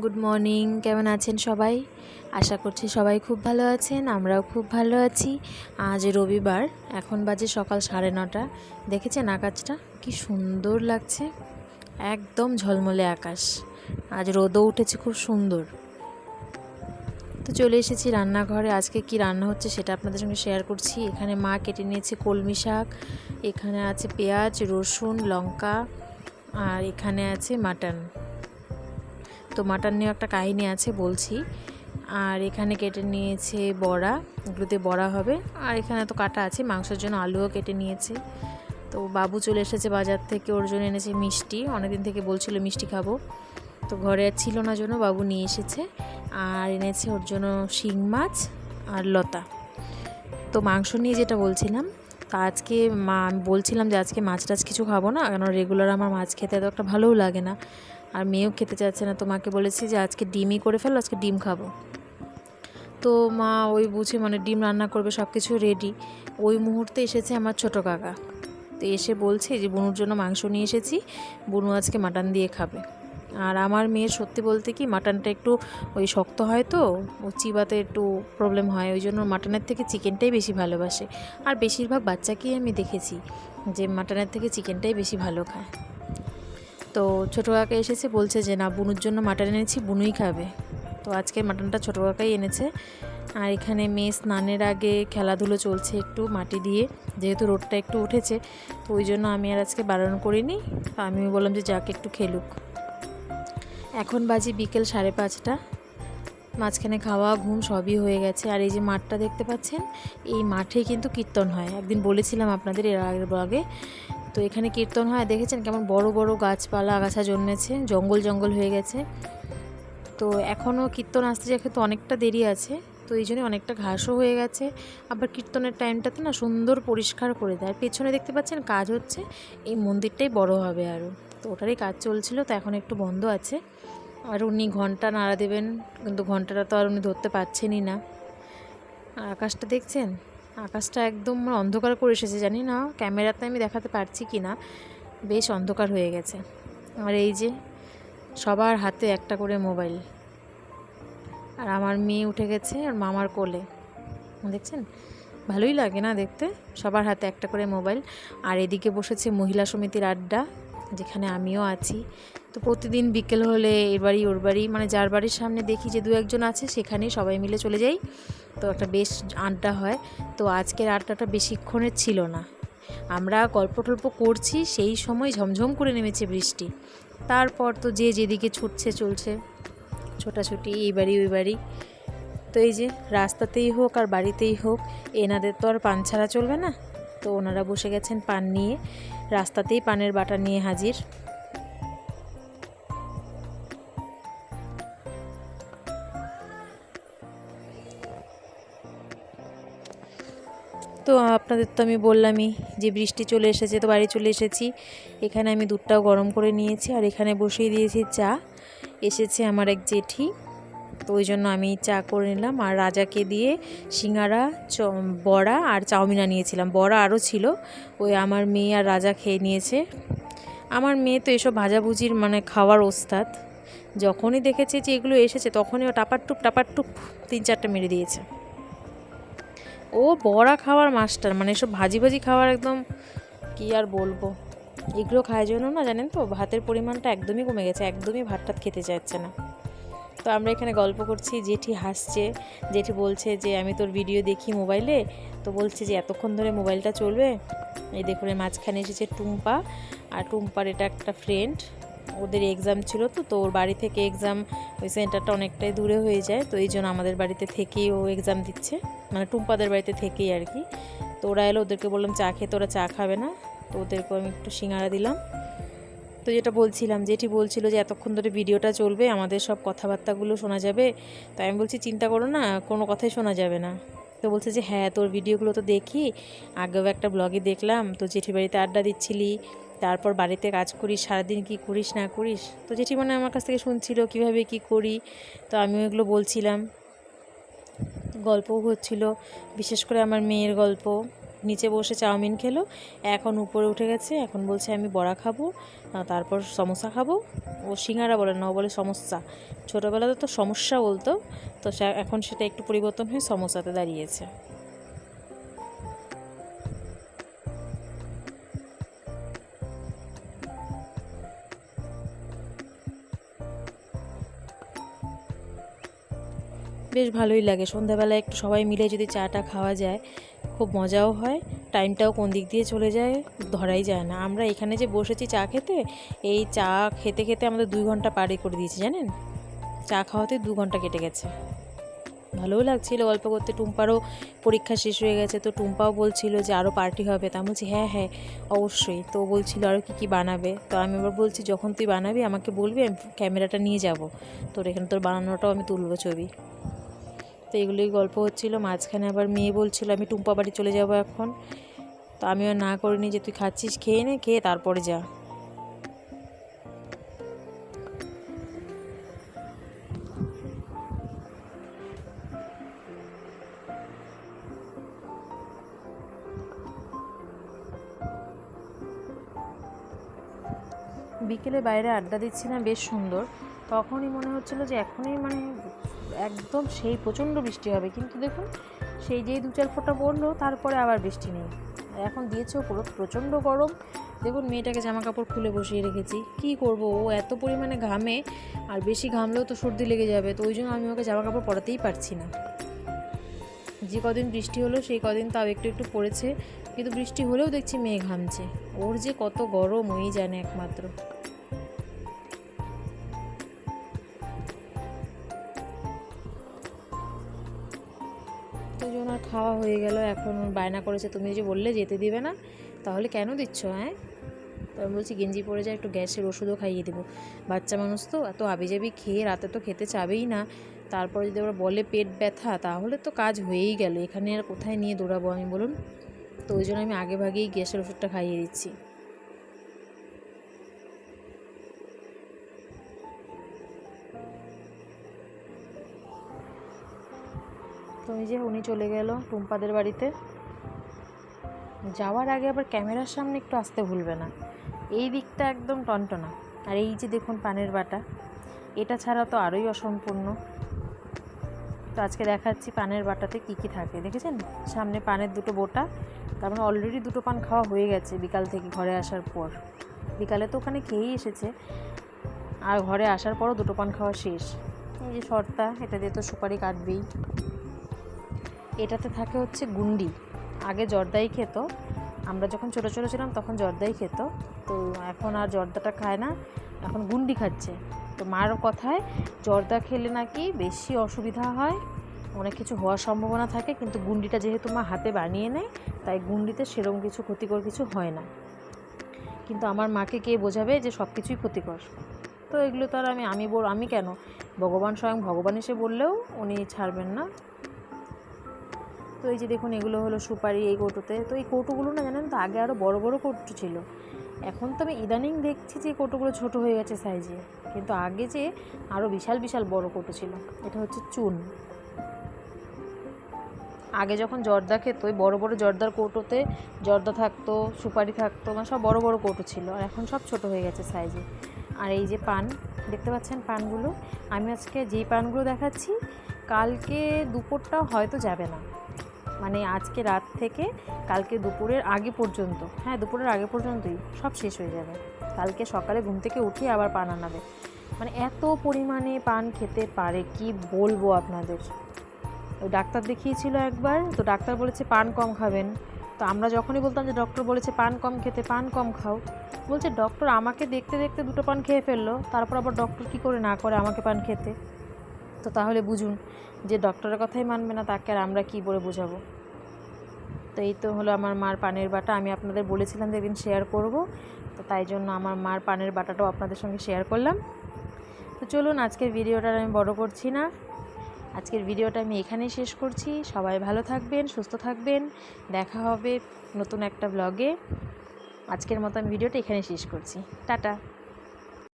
Good morning কেমন আছেন সবাই? আশা করছি সবাই খুব ভালো আছেন, আমরাও খুব ভালো আছি। আজ রবিবার, এখন বাজে সকাল সাড়ে নটা। দেখেছেন আকাশটা? কি সুন্দর লাগছে। একদম ঝলমলে আকাশ। আজ রোদও উঠেছে খুব সুন্দর। তো চলে এসেছি রান্নাঘরে। আজকে কি রান্না হচ্ছে সেটা আপনাদের সঙ্গে শেয়ার করছি। এখানে মা কেটে নিয়েছে কলমি শাক, এখানে আছে পেঁয়াজ, রসুন, লঙ্কা, আর এখানে আছে মাটন। তো মাটন নিয়েও একটা কাহিনী আছে, বলছি। আর এখানে কেটে নিয়েছে বড়া এগুলোতে বড়া হবে। আর এখানে তো কাটা আছে, মাংসের জন্য আলুও কেটে নিয়েছে। তো বাবু চলে এসেছে বাজার থেকে, ওর জন্য এনেছে মিষ্টি। অনেকদিন থেকে বলছিল মিষ্টি খাব। তো ঘরে আর ছিল না জন্য বাবু নিয়ে এসেছে। আর এনেছে ওর জন্য শিং মাছ আর লতা। তো মাংস নিয়ে যেটা বলছিলাম, তো আজকে মা বলছিলাম যে আজকে মাছ টাছ কিছু খাব না, কেন রেগুলার আমার মাছ খেতে এত একটা ভালোও লাগে না। আর মেয়েও খেতে চাচ্ছে না। তো মাকে বলেছি যে আজকে ডিমই করে ফেলো, আজকে ডিম খাব। তো মা ওই বুঝে মানে ডিম রান্না করবে সব কিছু রেডি ওই মুহূর্তে এসেছে আমার ছোট কাকা। তো এসে বলছে যে, বুনুর জন্য মাংস নিয়ে এসেছি, বুনু আজকে মাটন দিয়ে খাবে। আর আমার মেয়ের সত্যি বলতে কি, মাটনটা একটু ওই শক্ত হয় তো, ও চিবাতে একটু প্রবলেম হয়। ওই জন্য মাটনের থেকে চিকেনটাই বেশি ভালোবাসে। আর বেশিরভাগ বাচ্চাকেই আমি দেখেছি যে মাটনের থেকে চিকেনটাই বেশি ভালো খায়। তো ছোটো কাকা এসেছে, বলছে যে, না, বুনুর জন্য মাটন এনেছি, বুনুই খাবে। তো আজকে মাটনটা ছোটো কাকাই এনেছে। আর এখানে মেয়ে স্নানের আগে খেলাধুলো চলছে একটু মাটি দিয়ে, যেহেতু রোডটা একটু উঠেছে, তো ওই জন্য আমি আর আজকে বারণ করিনি। তো আমি বললাম যে, যাকে, একটু খেলুক। এখন বাজি বিকেল সাড়ে পাঁচটা। মাঝখানে খাওয়া, ঘুম সবই হয়ে গেছে। আর এই যে মাঠটা দেখতে পাচ্ছেন, এই মাঠে কিন্তু কীর্তন হয়। একদিন বলেছিলাম আপনাদের এর আগের আগে তো এখানে কীর্তন হয়। দেখেছেন কেমন বড় বড় গাছপালা আগাছা জন্মেছে, জঙ্গল জঙ্গল হয়ে গেছে। তো এখনও কীর্তন আসতে যে তো অনেকটা দেরি আছে, তো এই জন্য অনেকটা ঘাসও হয়ে গেছে। আবার কীর্তনের টাইমটাতে না সুন্দর পরিষ্কার করে দেয়। পেছনে দেখতে পাচ্ছেন কাজ হচ্ছে, এই মন্দিরটাই বড় হবে আরও। তো ওটারই কাজ চলছিল, তো এখন একটু বন্ধ আছে। আর উনি ঘণ্টা নাড়া দেবেন, কিন্তু ঘন্টাটা তো আর উনি ধরতে পারছেনই না। আকাশটা দেখছেন? আকাশটা একদম মানে অন্ধকার করে এসেছে, জানি না ক্যামেরাতে আমি দেখাতে পারছি কি না বেশ অন্ধকার হয়ে গেছে। আর এই যে সবার হাতে একটা করে মোবাইল। আর আমার মেয়ে উঠে গেছে আর মামার কোলে। দেখছেন? ভালোই লাগে না দেখতে? সবার হাতে একটা করে মোবাইল। আর এদিকে বসেছে মহিলা সমিতির আড্ডা, যেখানে আমিও আছি। তো প্রতিদিন বিকেল হলে এর বাড়ি, ওর বাড়ি মানে যার বাড়ির সামনে দেখি যে দু একজন আছে, সেখানেই সবাই মিলে চলে যাই। তো একটা বেশ আড্ডা হয়। তো আজকের আড্ডাটা বেশিক্ষণের ছিল না। আমরা গল্প টল্প করছি, সেই সময় ঝমঝম করে নেমেছে বৃষ্টি। তারপর তো যে যেদিকে ছুটছে, চলছে। ছোটাছুটি, এই বাড়ি, ওই বাড়ি। তো এই যে রাস্তাতেই হোক আর বাড়িতেই হোক, এনাদের তো আর পান ছাড়া চলবে না। তো ওনারা বসে গেছেন পান নিয়ে। রাস্তাতেই পানের বাটা নিয়ে হাজির। তো আপনাদের তো আমি বললামই যে বৃষ্টি চলে এসেছে, তো বাড়ি চলে এসেছি। এখানে আমি দুধটাও গরম করে নিয়েছি আর এখানে বসিয়ে দিয়েছি চা। এসেছে আমার এক জেঠি, তো ওই জন্য আমি চা করে নিলাম। আর রাজাকে দিয়ে সিঙ্গারা, চ, বড়া আর চাউমিন আনিয়েছিলাম বড়া আরও ছিল, ওই আমার মেয়ে আর রাজা খেয়ে নিয়েছে। আমার মেয়ে তো এসব ভাজাভুজির মানে খাওয়ার ওস্তাদ। যখনই দেখেছে যে এগুলো এসেছে, তখনই ও টাপারটুপ টাপারটুপ তিন চারটে মেরে দিয়েছে। ও বড়া খাওয়ার মাস্টার মানে এসব ভাজি ভাজি খাওয়ার একদম কি আর বলব? এগুলো খাওয়ার জন্য না জানেন তো, ভাতের পরিমাণটা একদমই কমে গেছে, একদমই ভাতটা খেতে চাচ্ছে না। তো আমরা এখানে গল্প করছি, জেঠি হাসছে, জেঠি বলছে যে, আমি তোর ভিডিও দেখি মোবাইলে তো বলছে যে, এতক্ষণ ধরে মোবাইলটা চলবে? এই দেখুন মাঝখানে এসেছে টুম্পা, আর টুম্পার এটা একটা ফ্রেন্ড ওদের এক্সাম ছিল তো তো ওর বাড়ি থেকে এক্সাম ওই সেন্টারটা অনেকটাই দূরে হয়ে যায়, তো এই জন্য আমাদের বাড়িতে থেকেই ও এক্সাম দিচ্ছে। মানে টুম্পাদের বাড়িতে থেকেই আর কি। তো ওরা এলো, ওদেরকে বললাম, চা খেতে ওরা চা খাবে না। তো ওদেরকে আমি একটু সিঙ্গারা দিলাম। তো যেটা বলছিলাম যেটি বলছিল যে, এতক্ষণ ধরে ভিডিওটা চলবে, আমাদের সব কথাবার্তাগুলো শোনা যাবে। তাই আমি বলছি, চিন্তা করো না, কোনো কথাই শোনা যাবে না। তো বলছে যে হ্যাঁ তোর ভিডিওগুলো তো দেখি। আগেও একটা ব্লগে দেখলাম। তো জেঠি বাড়িতে আড্ডা দিচ্ছিলি। তারপর বাড়িতে কাজ করিস, সারাদিন কি করিস, না করিস? তো জেঠি মানে আমার কাছ থেকে শুনছিল, কীভাবে কি করি? তো আমিও এগুলো বলছিলাম। গল্পও হচ্ছিল, বিশেষ করে আমার মেয়ের গল্প। নিচে বসে চাউমিন খেলো। এখন উপরে উঠে গেছে, এখন বলছে আমি বড়া খাব তারপর সমোসা খাব। ও সিঙ্গারা বলে না, ও বলে সমস্যা ছোটোবেলাতে তো সমস্যা বলতো, তো এখন সেটা একটু পরিবর্তন হয়ে সমস্যাতে দাঁড়িয়েছে। বেশ ভালোই লাগে। সন্ধ্যাবেলায় একটু সবাই মিলে যদি চাটা খাওয়া যায় খুব মজাও হয়। টাইমটাও কোন দিক দিয়ে চলে যায় ধরাই যায় না। আমরা এখানে যে বসেছি চা খেতে, এই চা খেতে খেতে আমাদের দুই ঘণ্টা পারে করে দিয়েছি, জানেন? চা খাওয়াতে দু ঘণ্টা কেটে গেছে। ভালোও লাগছিল গল্প করতে। টুম্পারও পরীক্ষা শেষ হয়ে গেছে, তো টুম্পাও বলছিল যে আরও পার্টি হবে। তা বলছি হ্যাঁ হ্যাঁ অবশ্যই। তো বলছিল আরও কী কী বানাবে? তো আমি আবার বলছি, যখন তুই বানাবি, আমাকে বলবি, আমি ক্যামেরাটা নিয়ে যাব। তোর এখানে তোর বানানোটাও আমি তুলবো ছবি। তো এগুলোই গল্প হচ্ছিল। মাঝখানে আবার মেয়ে বলছিল, আমি টুম্পা বাড়ি চলে যাব এখন। তো আমিও না করিনি যে তুই খাচ্ছিস, খেয়ে নে, খেয়ে তারপরে যা। বিকেলে বাইরে আড্ডা দিচ্ছি না, বেশ সুন্দর। তখনই মনে হচ্ছিল যে এখনই মানে একদম সেই প্রচণ্ড বৃষ্টি হবে। কিন্তু দেখুন, সেই যেই দু চার ফোঁটা পড়ল, তারপরে আবার বৃষ্টি নেই। এখন দিয়েছেও পুরো প্রচণ্ড গরম। দেখুন, মেয়েটাকে জামা কাপড় খুলে বসিয়ে রেখেছি। কি করব? ও এত পরিমাণে ঘামে, আর বেশি ঘামলেও তো সর্দি লেগে যাবে। তো ওই জন্য আমি ওকে জামা কাপড় পরাতেই পারছি না। যে কদিন বৃষ্টি হলো, সেই কদিন তাও একটু একটু পড়েছে। কিন্তু বৃষ্টি হলেও দেখছি মেয়ে ঘামছে। ওর যে কত গরম, ওই জানে একমাত্র। আর খাওয়া হয়ে গেল, এখন বায়না করেছে। তুমি যে বললে যেতে দিবে না, তাহলে কেন দিচ্ছ হ্যাঁ? তো আমি বলছি, গেঞ্জি পরে যায় একটু গ্যাসের ওষুধও খাইয়ে দেবো। বাচ্চা মানুষ তো, এত আবিজাবি খেয়ে রাতে তো খেতে চাবেই না। তারপরে যদি ওরা বলে পেট ব্যথা, তাহলে তো কাজ হয়েই গেল। এখানে আর কোথায় নিয়ে দৌড়াবো আমি, বলুন? তো ওই জন্য আমি আগে ভাগেই গ্যাসের ওষুধটা খাইয়ে দিচ্ছি। তো এই যে উনি চলে গেল টুম্পাদের বাড়িতে, যাওয়ার আগে আবার ক্যামেরার সামনে একটু আসতে ভুলবে না। এই দিকটা একদম টনটনা। আর এই যে দেখুন পানের বাটা, এটা ছাড়া তো আরোই অসম্পূর্ণ। তো আজকে দেখাচ্ছি পানের বাটাতে কি কি থাকে, দেখেছেন? সামনে পানের দুটো বোটা, তার মানে অলরেডি দুটো পান খাওয়া হয়ে গেছে বিকাল থেকে ঘরে আসার পর। বিকালে তো ওখানে খেয়েই এসেছে, আর ঘরে আসার পরও দুটো পান খাওয়া শেষ। এই যে শর্তা, এটা দিয়ে তো সুপারি কাটবেই। এটাতে থাকে হচ্ছে গুন্ডি। আগে জর্দাই খেত। আমরা যখন ছোটো ছোটো ছিলাম তখন জর্দাই খেত। তো এখন আর জর্দাটা খায় না, এখন গুন্ডি খাচ্ছে। তো মার কথায়, জর্দা খেলে নাকি বেশি অসুবিধা হয়, অনেক কিছু হওয়ার সম্ভাবনা থাকে, কিন্তু গুন্ডিটা যেহেতু মা হাতে বানিয়ে নেয়, তাই গুন্ডিতে সেরকম কিছু ক্ষতিকর কিছু হয় না। কিন্তু আমার মাকে কে বোঝাবে যে সব কিছুই ক্ষতিকর? তো এগুলো তো আর আমি আমি আমি কেন? ভগবান স্বয়ং ভগবান এসে বললেও উনি ছাড়বেন না। তো এই যে দেখুন, এগুলো হলো সুপারি এই কৌটোতে। তো এই কৌটোগুলো না জানেন তো, আগে আরও বড় বড় কৌটো ছিল। এখন তো আমি ইদানিং দেখছি যে কৌটোগুলো ছোট হয়ে গেছে সাইজে কিন্তু আগে যে আরও বিশাল বিশাল বড় কৌটো ছিল, এটা হচ্ছে চুন। আগে যখন জর্দা খেত, ওই বড় বড় জর্দার কৌটোতে জর্দা থাকতো, সুপারি থাকতো মানে সব বড় বড় কৌটো ছিল। আর এখন সব ছোট হয়ে গেছে সাইজে আর এই যে পান, দেখতে পাচ্ছেন পানগুলো? আমি আজকে যেই পানগুলো দেখাচ্ছি, কালকে দুপুরটা হয়তো যাবে না। মানে আজকে রাত থেকে কালকে দুপুরের আগে পর্যন্ত হ্যাঁ দুপুরের আগে পর্যন্তই সব শেষ হয়ে যাবে। কালকে সকালে ঘুম থেকে উঠে আবার পান আনাবে। মানে এত পরিমাণে পান খেতে পারে, কি বলব আপনাদের? ডাক্তার দেখিয়েছিল একবার, তো ডাক্তার বলেছে পান কম খাবেন। তো আমরা যখনই বলতাম যে ডক্টর বলেছে পান কম খেতে, পান কম খাও, বলছে, ডক্টর আমাকে দেখতে দেখতে দুটো পান খেয়ে ফেলল, তারপর আবার ডক্টর কী করে না করে আমাকে পান খেতে? তো তাহলে বুঝুন যে ডক্টরের কথাই মানবে না, তাকে আর আমরা কী বলে বোঝাবো? তো এই তো হলো আমার মার পানের বাটা। আমি আপনাদের বলেছিলাম যে একদিন শেয়ার করব, তো তাই জন্য আমার মার পানের বাটাটাও আপনাদের সঙ্গে শেয়ার করলাম। তো চলুন আজকের ভিডিওটা আমি বড় করছি না। আজকের ভিডিওটা আমি এখানেই শেষ করছি। সবাই ভালো থাকবেন, সুস্থ থাকবেন। দেখা হবে নতুন একটা ব্লগে আজকের মতো আমি ভিডিওটা এখানে শেষ করছি। টাটা।